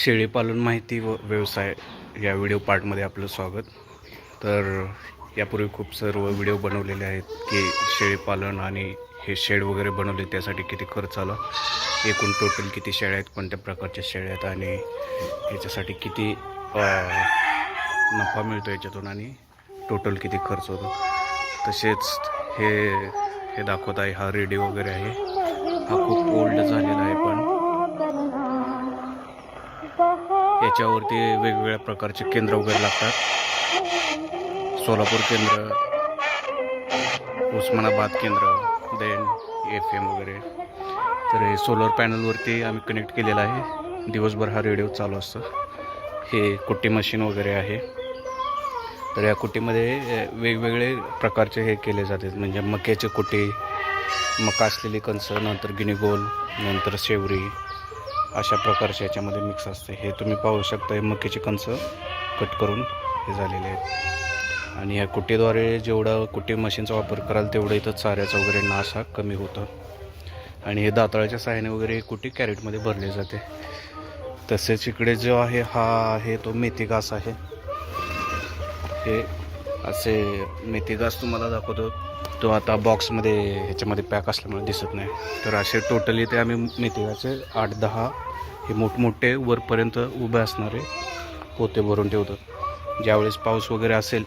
शेळीपालन माहिती व व्यवसाय या व्हिडिओ पार्टमध्ये आपलं स्वागत. तर यापूर्वी खूप सर्व व्हिडिओ बनवलेले आहेत की शेळीपालन आणि हे शेड वगैरे बनवले त्यासाठी किती खर्च आला एकूण टोटल किती शेळ्या आहेत कोणत्या प्रकारच्या शेळ्या आहेत आणि याच्यासाठी किती नफा मिळतो याच्यातून आणि टोटल किती खर्च होतो. तसेच हे हे दाखवत आहे हा रेडिओ वगैरे आहे. हा खूप ओल्ड झालेला आहे पण याच्यावरती वेगवेगळ्या प्रकारचे केंद्र वगैरे लागतात. सोलापूर केंद्र उस्मानाबाद केंद्र देन एफ एम वगैरे. तर हे सोलर पॅनलवरती आम्ही कनेक्ट केलेलं आहे. दिवसभर हा रेडिओ चालू असतो. हे कुट्टी मशीन वगैरे आहे. तर या कुट्टीमध्ये वेगवेगळे प्रकारचे हे केले जातात म्हणजे मक्याचे कुट्टी मका असलेली कणसं नंतर गिनीगोल नंतर शेवरी अशा प्रकारचे याच्यामध्ये मिक्स असते. हे तुम्ही पाहू शकता हे मक्याची कणसं कट करून हे झालेले आहेत. आणि या कुटीद्वारे जेवढं कुटी मशीनचा वापर कराल तेवढं इथं चाऱ्याचा वगैरे नाश हा कमी होतं. आणि हे दाताळाच्या साह्याने वगैरे हे कुटी कॅरेटमध्ये भरले जाते. तसेच इकडे जो आहे हा आहे तो मेथी घास आहे. हे असे मेथी घास तुम्हाला दाखवतो. तो आता बॉक्समध्ये ह्याच्यामध्ये पॅक असल्यामुळे दिसत नाही. तर असे टोटली ते आम्ही मेथी घासचे आठ दहा हे मोठमोठे वरपर्यंत उभे असणारे पोते भरून ठेवतो. ज्यावेळेस पाऊस वगैरे असेल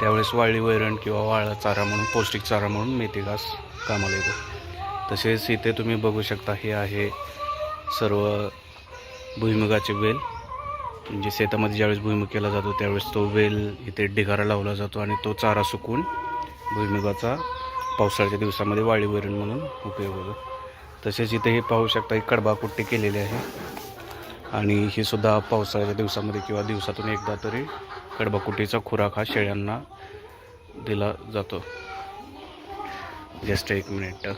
त्यावेळेस वाळी वैरण किंवा वाळा चारा म्हणून पौष्टिक चारा म्हणून मेथी घास कामाला येतो. तसेच इथे तुम्ही बघू शकता हे आहे सर्व भुईमुगाचे वेल. म्हणजे शेतामध्ये ज्यावेळेस भुईमुग केला जातो त्यावेळेस तो वेल इथे ढिगारा लावला जातो आणि तो चारा सुकून भुईमुगाचा पावसाळ्याच्या दिवसामध्ये वाळी वैरण म्हणून उपयोग होतो. तसेच इथे हे पाहू शकता ही कडबा कुट्टी केलेली आहे. आणि ही सुद्धा पावसाळ्याच्या दिवसामध्ये किंवा दिवसातून एकदा तरी कडबाकुट्टीचा खुराक हा शेळ्यांना दिला जातो. जस्ट एक मिनिट.